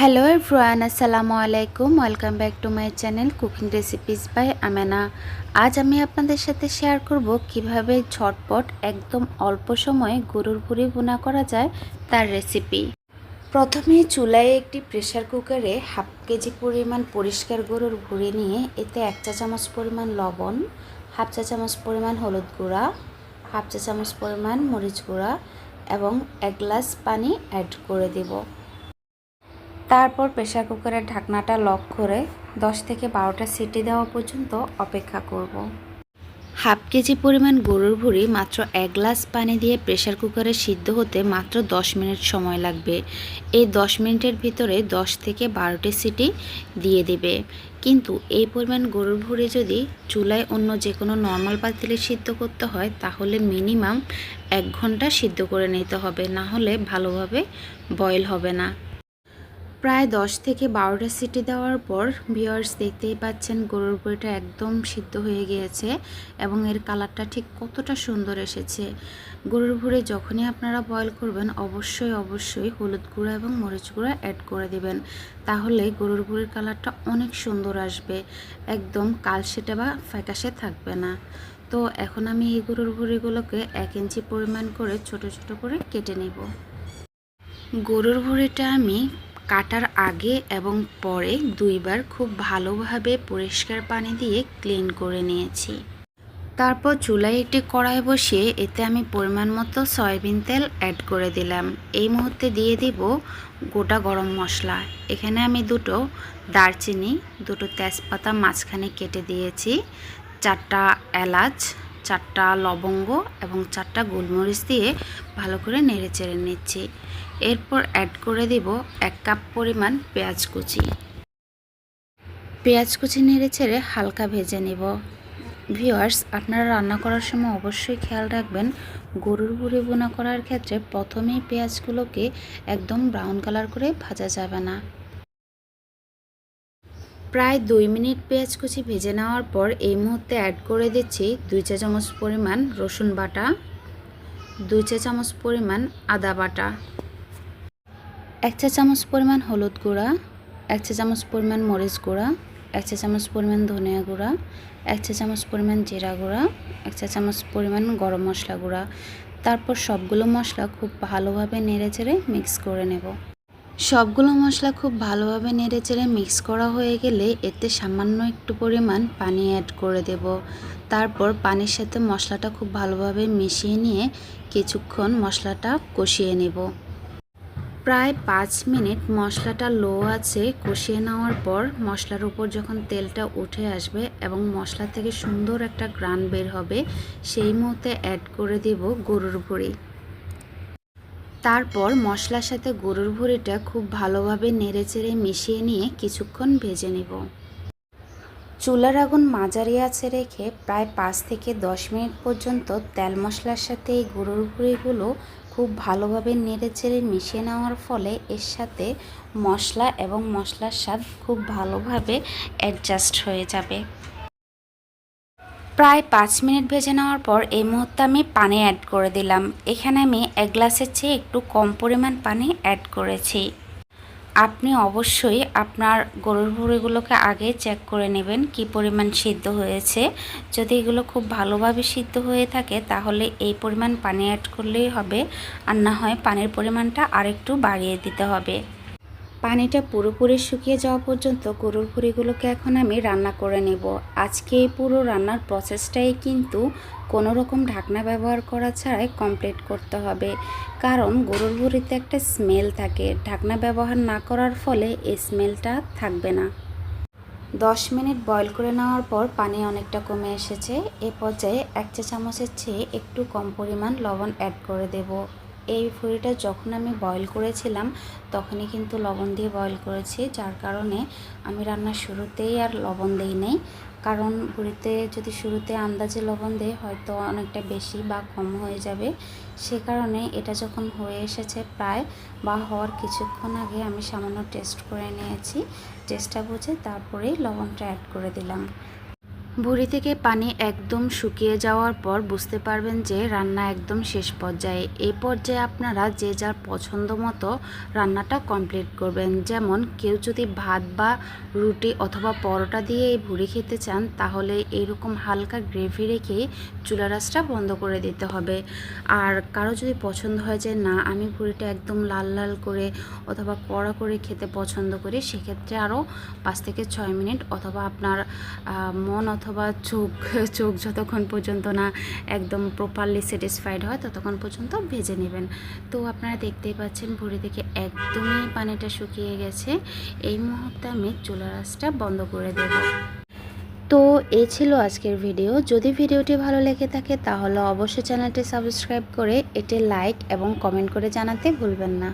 Hello everyone আসসালামু আলাইকুম welcome back to my channel cooking recipes by Amena আজ আমি আপনাদের সাথে শেয়ার করব কীভাবে ঝটপট একদম অল্প সময়ে গরুর ভুড়ি বোনা করা যায় তার রেসিপি প্রথমে চুলায় একটি প্রেসার কুকারে হাফ কেজি পরিমাণ পরিষ্কার গরুর ভুড়ি নিয়ে এতে এক চা চামচ পরিমাণ লবণ হাফ চা চামচ পরিমাণ হলুদ গুঁড়া হাফ চা চামচ পরিমাণ মরিচ গুঁড়া এবং এক গ্লাস পানি অ্যাড করে দেবো। তারপর প্রেশার কুকারের ঢাকনাটা লক করে 10 থেকে বারোটা সিটি দেওয়া পর্যন্ত অপেক্ষা করব। হাফ কেজি পরিমাণ গরুর ভুড়ি মাত্র এক গ্লাস পানি দিয়ে প্রেশার কুকারে সিদ্ধ হতে মাত্র 10 মিনিট সময় লাগবে। এই 10 মিনিটের ভিতরে 10 থেকে বারোটি সিটি দিয়ে দেবে। কিন্তু এই পরিমাণ গরুর ভুড়ি যদি চুলায় অন্য যে কোনো নর্মাল পাতিলে সিদ্ধ করতে হয়, তাহলে মিনিমাম এক ঘণ্টা সিদ্ধ করে নিতে হবে। না হলে ভালোভাবে বয়েল হবে না। প্রায় দশ থেকে বারোটা সিটি দেওয়ার পর ভিওয়ার্স দেখতেই পাচ্ছেন গরুর বইটা একদম সিদ্ধ হয়ে গিয়েছে এবং এর কালারটা ঠিক কতটা সুন্দর এসেছে। গরুর ভুড়ি যখনই আপনারা বয়ল করবেন, অবশ্যই অবশ্যই হলুদ গুঁড়া এবং মরিচ গুঁড়া অ্যাড করে দেবেন। তাহলে গরুর ভুড়ির কালারটা অনেক সুন্দর আসবে, একদম কালসেটে বা ফ্যাকাশে থাকবে না। তো এখন আমি এই গরুর ভুড়িগুলোকে এক ইঞ্চি পরিমাণ করে ছোট ছোট করে কেটে নেব। গরুর ভুড়িটা আমি কাটার আগে এবং পরে দুইবার খুব ভালোভাবে পরিষ্কার পানি দিয়ে ক্লিন করে নিয়েছি। তারপর চুলায় একটি কড়াই বসিয়ে এতে আমি পরিমাণ মতো সয়াবিন তেল অ্যাড করে দিলাম। এই মুহূর্তে দিয়ে দিব গোটা গরম মশলা। এখানে আমি দুটো দারচিনি, দুটো তেজপাতা মাঝখানে কেটে দিয়েছি, চারটা এলাচ, চারটা লবঙ্গ এবং চারটা গোলমরিচ দিয়ে ভালো করে নেড়ে চেড়ে নিচ্ছি। এরপর অ্যাড করে দিব এক কাপ পরিমাণ পেঁয়াজ কুচি। পেঁয়াজ কুচি নেড়ে ছেড়ে হালকা ভেজে নেব। ভিওয়ার্স আপনারা রান্না করার সময় অবশ্যই খেয়াল রাখবেন, গরুর বুড়ি বোনা করার ক্ষেত্রে প্রথমেই পেঁয়াজগুলোকে একদম ব্রাউন কালার করে ভাজা যাবে না। প্রায় দুই মিনিট পেঁয়াজ কুচি ভেজে নেওয়ার পর এই মুহূর্তে অ্যাড করে দিচ্ছি দুই চা চামচ পরিমাণ রসুন বাটা, দুই চা চামচ পরিমাণ আদা বাটা। এক চা চামচ পরিমাণ হলুদ গুঁড়া এক চা চামচ পরিমাণ মরিচ গুঁড়া এক চা চামচ পরিমাণ ধনিয়া গুঁড়া এক চা চামচ পরিমাণ জিরা গুঁড়া এক চা চামচ পরিমাণ গরম মশলা গুঁড়া। তারপর সবগুলো মশলা খুব ভালোভাবে নেড়ে চেড়ে মিক্স করে নেব। সবগুলো মশলা খুব ভালোভাবে নেড়ে চেড়ে মিক্স করা হয়ে গেলে এতে সামান্য একটু পরিমাণ পানি অ্যাড করে দেব। তারপর পানির সাথে মশলাটা খুব ভালোভাবে মিশিয়ে নিয়ে কিছুক্ষণ মশলাটা কষিয়ে নেব। প্রায় পাঁচ মিনিট মশলাটা লো আছে, কষিয়ে নেওয়ার পর মশলার উপর যখন তেলটা উঠে আসবে এবং মশলা থেকে সুন্দর একটা গ্রান বের হবে, সেই মুহূর্তে অ্যাড করে দেব গরুর ভুড়ি। তারপর মশলার সাথে গরুর ভুড়িটা খুব ভালোভাবে নেড়েচেড়ে মিশিয়ে নিয়ে কিছুক্ষণ ভেজে নেব। চুলার আগুন মাঝারি আছে রেখে প্রায় পাঁচ থেকে দশ মিনিট পর্যন্ত তেল মশলার সাথে এই গুঁড়োর ভুড়িগুলো খুব ভালোভাবে নেড়ে চেড়ে মিশিয়ে নেওয়ার ফলে এর সাথে মশলা এবং মশলার স্বাদ খুব ভালোভাবে অ্যাডজাস্ট হয়ে যাবে। প্রায় পাঁচ মিনিট ভেজে নেওয়ার পর এই মুহূর্তে আমি পানি অ্যাড করে দিলাম। এখানে আমি এক গ্লাসের চেয়ে একটু কম পরিমাণ পানি অ্যাড করেছি। আপনি অবশ্যই আপনার গরুর ভুড়িগুলোকে আগে চেক করে নেবেন, কি পরিমাণ সিদ্ধ হয়েছে। যদি এগুলো খুব ভালোভাবে সিদ্ধ হয়ে থাকে, তাহলে এই পরিমাণ পানি অ্যাড করলেই হবে। আর না হয় পানির পরিমাণটা আরেকটু বাড়িয়ে দিতে হবে। পানিটা পুরোপুরি শুকিয়ে যাওয়া পর্যন্ত গরুর ভুড়িগুলোকে এখন আমি রান্না করে নেব। আজকে এই পুরো রান্নার প্রসেসটাই কিন্তু কোনো রকম ঢাকনা ব্যবহার করা ছাড়াই কমপ্লিট করতে হবে। কারণ গরুর ভুড়িতে একটা স্মেল থাকে। ঢাকনা ব্যবহার না করার ফলে এই স্মেলটা থাকবে না। দশ মিনিট বয়ল করে নেওয়ার পর পানি অনেকটা কমে এসেছে। এ পর্যায়ে এক চা চামচের চেয়ে একটু কম পরিমাণ লবণ অ্যাড করে দেব। এই ফুরিটা যখন আমি বয়ল করেছিলাম, তখনই কিন্তু লবণ দিয়ে বয়ল করেছি। যার কারণে আমি রান্নার শুরুতেই আর লবণ দিই নেই। কারণ বুড়িতে যদি শুরুতে আন্দাজে লবণ দেয় হয়তো অনেকটা বেশি বা কম হয়ে যাবে। সে কারণে এটা যখন হয়ে এসেছে প্রায় বা হওয়ার কিছুক্ষণ আগে আমি সামান্য টেস্ট করে নিয়েছি। টেস্টটা বুঝে তারপরেই লবণটা অ্যাড করে দিলাম। ভুঁড়ি থেকে পানি একদম শুকিয়ে যাওয়ার পর বুঝতে পারবেন যে রান্না একদম শেষ পর্যায়ে। এই পর্যায়ে আপনারা যে যার পছন্দ মতো রান্নাটা কমপ্লিট করবেন। যেমন কেউ যদি ভাত বা রুটি অথবা পরোটা দিয়ে এই ভুঁড়ি খেতে চান, তাহলে এরকম হালকা গ্রেভি রেখে চুলা রাসটা বন্ধ করে দিতে হবে। আর কারও যদি পছন্দ হয় যে, না, আমি ভুঁড়িটা একদম লাল লাল করে অথবা কড়া করে খেতে পছন্দ করি, সেক্ষেত্রে আরও পাঁচ থেকে ছয় মিনিট অথবা আপনার মন অথবা চোখ চোখ যতক্ষণ পর্যন্ত না একদম প্রপারলি স্যাটিসফাইড হয়, ততক্ষণ পর্যন্ত ভেজে নেবেন। তো আপনারা দেখতেই পাচ্ছেন ভুঁড়ি থেকে একদমই পানিটা শুকিয়ে গেছে। এই মুহূর্তে আমি চুলা রাসটা বন্ধ করে দেব। তো এ ছিল আজকের ভিডিও। যদি ভিডিওটি ভালো লেগে থাকে, তাহলে অবশ্যই চ্যানেলটি সাবস্ক্রাইব করে এটি লাইক এবং কমেন্ট করে জানাতে ভুলবেন না।